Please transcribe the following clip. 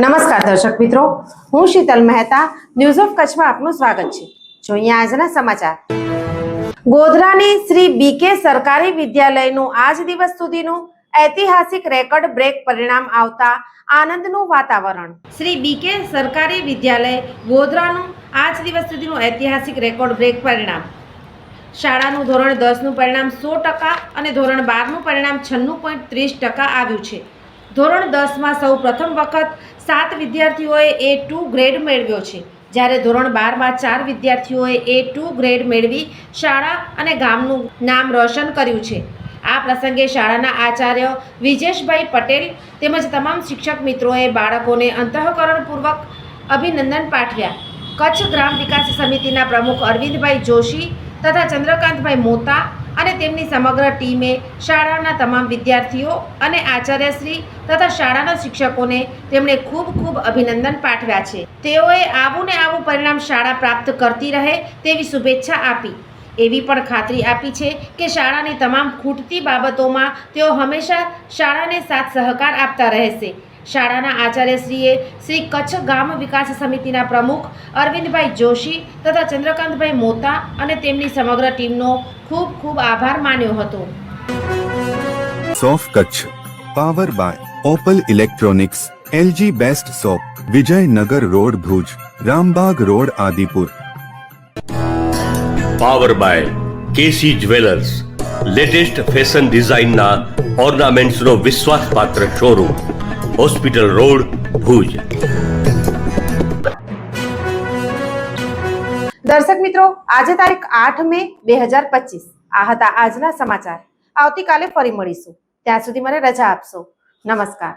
નમસ્કાર દર્શક મિત્રો. હું શીતલ મહેતા ન્યૂઝ ઓફ કચ્છમાં આપનું સ્વાગત છે. જોઈએ આજના સમાચાર. ગોધરાની શ્રી બીકે સરકારી વિદ્યાલયનું આજ દિવસ સુધીનું ઐતિહાસિક રેકોર્ડ બ્રેક પરિણામ આવતા આનંદનું વાતાવરણ. શ્રી બીકે સરકારી વિદ્યાલય ગોધરાનું આજ દિવસ સુધીનું ઐતિહાસિક રેકોર્ડ બ્રેક પરિણામ. શાળાનું ધોરણ દસનું પરિણામ સો ટકા અને ધોરણ બારનું પરિણામ છન્નું પોઈન્ટ ત્રીસ ટકા આવ્યું છે. ધોરણ દસમાં સૌ પ્રથમ વખત સાત વિદ્યાર્થીઓએ એ ટુ ગ્રેડ મેળવ્યો છે. જ્યારે ધોરણ બારમાં ચાર વિદ્યાર્થીઓએ એ ટુ ગ્રેડ મેળવી શાળા અને ગામનું નામ રોશન કર્યું છે. આ પ્રસંગે શાળાના આચાર્ય વિજેશભાઈ પટેલ તેમજ તમામ શિક્ષક મિત્રોએ બાળકોને અંતઃકરણપૂર્વક અભિનંદન પાઠવ્યા. કચ્છ ગ્રામ વિકાસ સમિતિના પ્રમુખ અરવિંદભાઈ જોશી તથા ચંદ્રકાંતભાઈ મોતા અને તેમની સમગ્ર ટીમે શાળાના તમામ વિદ્યાર્થીઓ અને આચાર્યશ્રી તથા શાળાના શિક્ષકોને તેમણે ખૂબ ખૂબ અભિનંદન પાઠવ્યા છે. તેઓએ આવું ને આવું પરિણામ શાળા પ્રાપ્ત કરતી રહે તેવી શુભેચ્છા આપી. એવી પણ ખાતરી આપી છે કે શાળાની તમામ ખૂટતી બાબતોમાં તેઓ હંમેશા શાળાને સાથ સહકાર આપતા રહેશે. શાળાના આચાર્યશ્રીએ શ્રી કચ્છ ગામ વિકાસ સમિતિના પ્રમુખ અરવિંદભાઈ જોશી તથા ચંદ્રકાંતભાઈ મોતા અને તેમની સમગ્ર ટીમનો ખૂબ ખૂબ આભાર માન્યો હતો. સોફ Kutch power by Opal electronics LG best shop Vijaynagar road Bhuj Rambag road Adipur. Power by KC jewellers latest fashion ડિઝાઇનના ઓર્નામેન્ટ્સનો વિશ્વાસપાત્ર શોરૂમ. Hospital road Bhuj. દર્શક મિત્રો, આજે તારીખ આઠ મે બે હજાર પચીસ. આ હતા આજના સમાચાર. આવતીકાલે ફરી મળીશું. ત્યાં સુધી મને રજા આપશો. નમસ્કાર.